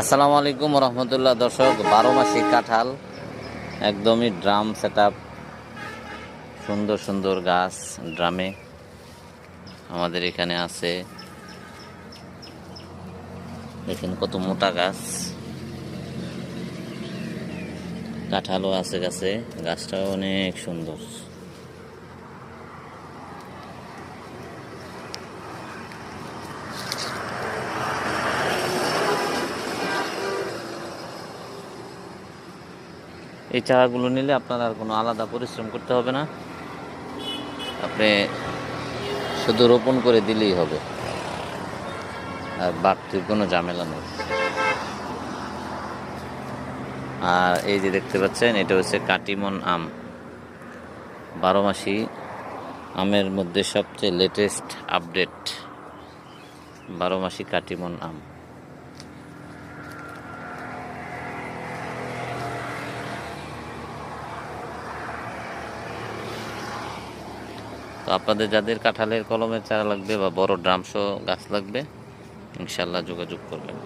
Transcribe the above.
আসসালামু আলাইকুম রহমতুল্লাহ দর্শক। বারো মাসি কাঁঠাল, একদমই ড্রাম সেট সুন্দর সুন্দর গাছ ড্রামে আমাদের এখানে আছে। দেখেন কত মোটা গাছ। কাঁঠালও আছে গাছে, গাছটাও অনেক সুন্দর। এই চারাগুলো নিলে আপনার আর কোনো আলাদা পরিশ্রম করতে হবে না। আপনি শুধু রোপণ করে দিলেই হবে। আর বাড়তির কোনো ঝামেলা নেই। আর এই যে দেখতে পাচ্ছেন, এটা হচ্ছে কাটিমন আম। বারো মাসি আমের মধ্যে সবচেয়ে লেটেস্ট আপডেট বারো মাসি কাটিমন আম। তো আপনাদের যাদের কাঁঠালের কলমের চারা লাগবে বা বড় ড্রামসহ গাছ লাগবে, ইনশাল্লাহ যোগাযোগ করবেন।